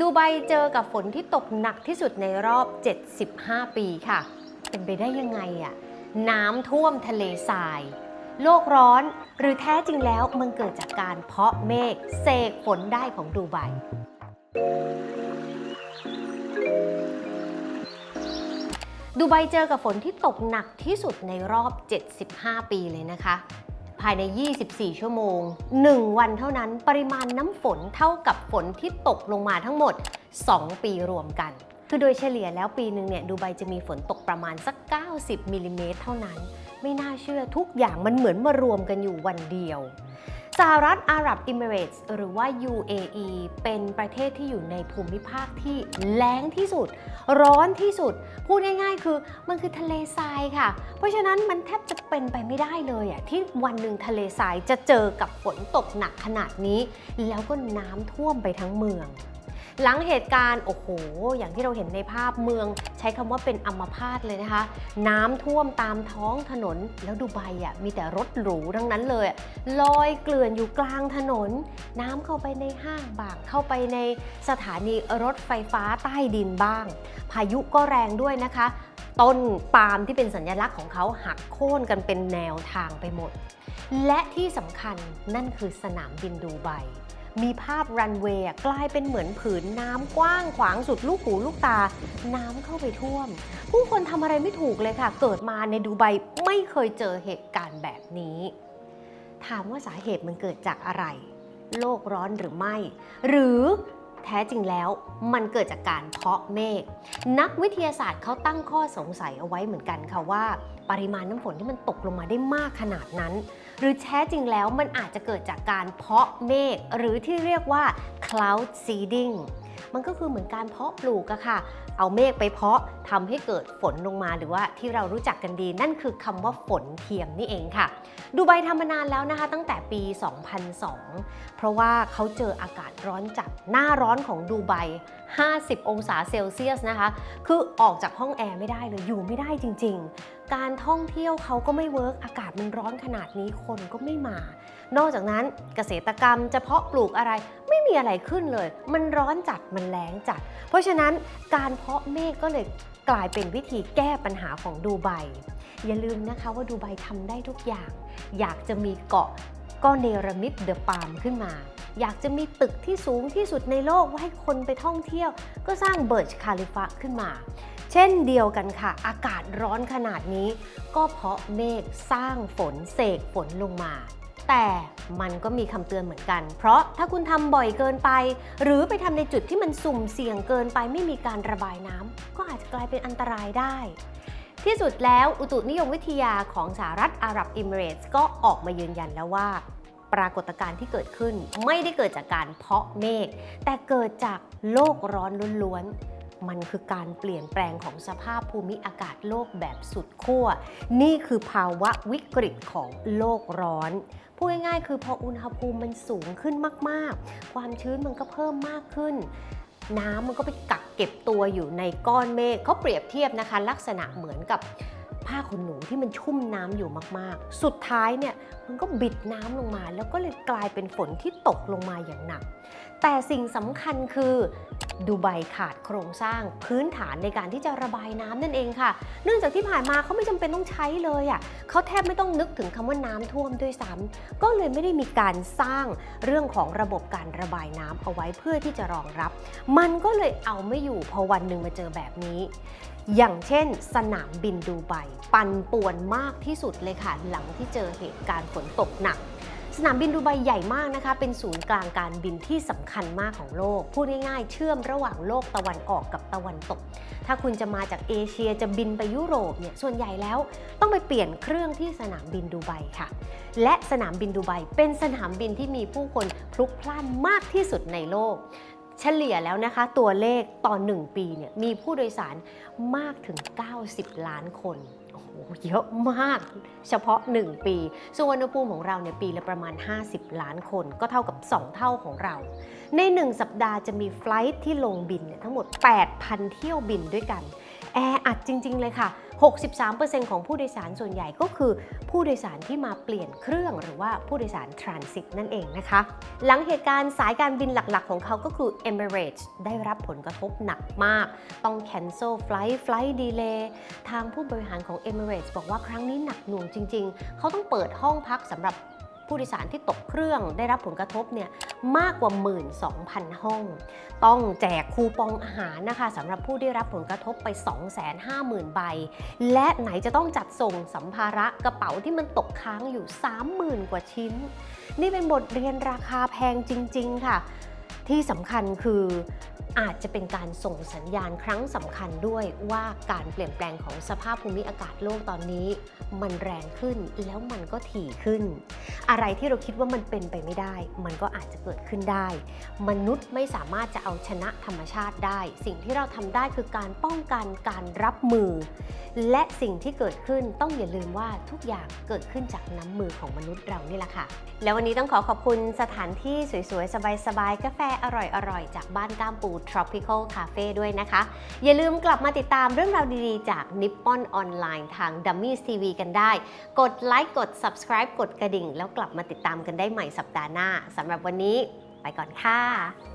ดูไบเจอกับฝนที่ตกหนักที่สุดในรอบ 75 ปีค่ะ เป็นไปได้ยังไงอะน้ำท่วมทะเลทราย โลกร้อนหรือแท้จริงแล้วมันเกิดจากการเพาะเมฆเสกฝนได้ของดูไบดูไบเจอกับฝนที่ตกหนักที่สุดในรอบ 75 ปีเลยนะคะ ภายใน 24 ชั่วโมง 1 วันเท่านั้นปริมาณน้ำฝนเท่ากับฝนที่ตกลงมาทั้งหมด 2 ปีรวมกัน คือโดยเฉลี่ยแล้วปีหนึ่งเนี่ยดูไบจะมีฝนตกประมาณสัก 90มิลลิเมตรเท่านั้น ไม่น่าเชื่อทุกอย่างมันเหมือนมารวมกันอยู่วันเดียว สหรัฐอาหรับอิมิเรตส์หรือว่า UAE เป็นประเทศที่อยู่ในภูมิภาคที่แล้งที่สุด ร้อนที่สุด พูดง่ายๆ คือมันคือทะเลทรายค่ะ เพราะฉะนั้นมันแทบจะเป็นไปไม่ได้เลยอะที่วันหนึ่งทะเลทรายจะเจอกับฝนตกหนักขนาดนี้ แล้วก็น้ำท่วมไปทั้งเมือง หลังเหตุการณ์โอ้โห อย่างที่เราเห็นในภาพเมือง ใช้คำว่าเป็นอัมพาตเลยนะคะ น้ำท่วมตามท้องถนนแล้วดูไบอะมีแต่รถหรูทั้งนั้นเลยลอยเกลื่อนอยู่กลางถนน น้ำเข้าไปในห้างบ้างเข้าไปในสถานีรถไฟฟ้าใต้ดินบ้าง พายุก็แรงด้วยนะคะ ต้นปาล์มที่เป็นสัญลักษณ์ของเขาหักโค่นกันเป็นแนวทางไปหมด และที่สำคัญนั่นคือสนามบินดูไบ มีภาพรันเวย์กลายเป็นเหมือนผืนน้ำกว้างขวางสุดลูกหูลูกตา น้ำเข้าไปท่วม ผู้คนทำอะไรไม่ถูกเลยค่ะ เกิดมาในดูไบไม่เคยเจอเหตุการณ์แบบนี้ ถามว่าสาเหตุมันเกิดจากอะไร โลกร้อนหรือไม่ หรือ แท้จริงแล้ว มันเกิดจากการเพาะเมฆนักวิทยาศาสตร์เขาตั้งข้อสงสัยเอาไว้เหมือนกันค่ะว่า ปริมาณน้ำฝนที่มันตกลงมาได้มากขนาดนั้น หรือแท้จริงแล้วมันอาจจะเกิดจากการเพาะเมฆหรือที่เรียกว่า cloud seeding มันก็คือเหมือนการเพาะปลูกอะค่ะ เอาเมฆไปเพาะทำให้เกิดฝนลงมาหรือว่าที่เรารู้จักกันดี นั่นคือคำว่าฝนเทียมนี่เองค่ะ ดูไบทำมานานแล้วนะคะ ตั้งแต่ปี 2002 เพราะว่าเขาเจออากาศร้อนจัดหน้าร้อนของดูไบ 50 องศาเซลเซียสนะคะ คือออกจากห้องแอร์ไม่ได้เลยอยู่ไม่ได้จริง ๆ การท่องเที่ยวเขาก็ไม่เวิร์กอากาศมันร้อนขนาดนี้คนก็ไม่มา นอกจากนั้นเกษตรกรรมจะเพาะปลูกอะไร ม่มีอะไรขึ้นเลย มันร้อนจัดมันแล้งจัด เพราะฉะนั้นการเพาะเมฆก็เลยกลายเป็นวิธีแก้ปัญหาของดูไบอย่าลืมนะคะว่าดูไบทำได้ทุกอย่าง อยากจะมีเกาะก็เนรมิตเดอะปาล์มขึ้นมา อยากจะมีตึกที่สูงที่สุดในโลกไว้ให้คนไปท่องเที่ยว ก็สร้างเบิร์จคาลิฟะขึ้นมา เช่นเดียวกันค่ะ อากาศร้อนขนาดนี้ ก็เพราะเมฆสร้างฝนเสกฝนลงมา แต่มันก็มีคำเตือนเหมือนกัน เพราะถ้าคุณทำบ่อยเกินไป หรือไปทำในจุดที่มันสุ่มเสี่ยงเกินไปไม่มีการระบายน้ำก็อาจจะกลายเป็นอันตรายได้ ที่สุดแล้วอุตุนิยมวิทยาของสหรัฐอาหรับอิมิเรตส์ก็ออกมายืนยันแล้วว่า ปรากฏการณ์ที่เกิดขึ้นไม่ได้เกิดจากการเพาะเมฆแต่เกิดจากโลกร้อนล้วนๆมันคือการเปลี่ยนแปลงของสภาพภูมิอากาศโลกแบบสุดขั้ว นี่คือภาวะวิกฤตของโลกร้อน พูดง่ายๆ คือพออุณหภูมิมันสูงขึ้นมากๆ ความชื้นมันก็เพิ่มมากขึ้น น้ำมันก็ไปกักเก็บตัวอยู่ในก้อนเมฆเขาเปรียบเทียบนะคะ ลักษณะเหมือนกับ ผ้าขนหนูที่มันชุ่มน้ำอยู่มากๆ สุดท้ายเนี่ยมันก็บิดน้ำลงมา แล้วก็เลยกลายเป็นฝนที่ตกลงมาอย่างหนัก แต่สิ่งสำคัญคือดูไบขาดโครงสร้างพื้นฐานในการที่จะระบายน้ำนั่นเองค่ะ เนื่องจากที่ผ่านมาเขาไม่จำเป็นต้องใช้เลยอะ่ะเขาแทบไม่ต้องนึกถึงคำว่าน้ำท่วมด้วยซ้ำก็เลยไม่ได้มีการสร้างเรื่องของระบบการระบายน้ำเอาไว้เพื่อที่จะรองรับ มันก็เลยเอาไม่อยู่พอวันหนึ่งมาเจอแบบนี้ อย่างเช่น สนามบินดูไบปั่นป่วนมากที่สุดเลยค่ะ หลังที่เจอเหตุการณ์ฝนตกหนัก สนามบินดูไบใหญ่มากนะคะ เป็นศูนย์กลางการบินที่สำคัญมากของโลก พูดง่ายๆ เชื่อมระหว่างโลกตะวันออกกับตะวันตก ถ้าคุณจะมาจากเอเชียจะบินไปยุโรปเนี่ยส่วนใหญ่แล้วต้องไปเปลี่ยนเครื่องที่สนามบินดูไบค่ะ และสนามบินดูไบเป็นสนามบินที่มีผู้คนพลุกพล่านมากที่สุดในโลก เฉลี่ยแล้วนะคะตัวเลขต่อ 1 ปีเนี่ยมีผู้โดยสารมากถึง 90 ล้านคนโอ้โหเยอะมากเฉพาะ 1 ปีส่วนอุณหภูมิของเราเนี่ยปีละประมาณ 50 ล้านคน ก็เท่ากับ 2 เท่าของเรา ใน 1 สัปดาห์จะมีไฟล์ที่ลงบินเนี่ยทั้งหมด 8,000 เที่ยวบินด้วยกัน แออัดจริง ๆ เลยค่ะ 63%ของผู้โดยสารส่วนใหญ่ก็คือ ผู้โดยสารที่มาเปลี่ยนเครื่องหรือว่าผู้โดยสารทรานสิตนั่นเองนะคะ หลังเหตุการณ์สายการบินหลักๆ ของเขาก็คือ Emirates ได้รับผลกระทบหนักมาก ต้อง cancel flight flight delay ทางผู้บริหารของ Emirates บอกว่าครั้งนี้หนักหน่วงจริง ๆ เขาต้องเปิดห้องพักสำหรับ ผู้โดยสารที่ตกเครื่องได้รับผลกระทบเนี่ยมากกว่า 12,000 ห้อง ต้องแจกคูปองอาหารนะคะสำหรับผู้ได้รับผลกระทบไป 250,000 ใบ และไหนจะต้องจัดส่งสัมภาระกระเป๋าที่มันตกค้างอยู่ 30,000 กว่าชิ้น นี่เป็นบทเรียนราคาแพงจริง ๆ ค่ะ ที่สำคัญคือ อาจจะเป็นการส่งสัญญาณครั้งสำคัญด้วยว่าการเปลี่ยนแปลงของสภาพภูมิอากาศโลกตอนนี้ มันแรงขึ้นแล้วมันก็ถี่ขึ้น อะไรที่เราคิดว่ามันเป็นไปไม่ได้ มันก็อาจจะเกิดขึ้นได้ มนุษย์ไม่สามารถจะเอาชนะธรรมชาติได้ สิ่งที่เราทำได้คือการป้องกันการรับมือ และสิ่งที่เกิดขึ้นต้องอย่าลืมว่าทุกอย่างเกิดขึ้นจากน้ำมือของมนุษย์เรานี่แหละค่ะ แล้ววันนี้ต้องขอขอบคุณสถานที่สวยๆสบายๆกาแฟอร่อยๆจากบ้านก้ามปู Tropical Cafe ด้วยนะคะ อย่าลืมกลับมาติดตามเรื่องราวดีๆ จาก Nippon Online ทาง Dummies TV กันได้ กดไลค์กด subscribe กดกระดิ่ง แล้วกลับมาติดตามกันได้ใหม่สัปดาห์หน้าสำหรับวันนี้ ไปก่อนค่ะ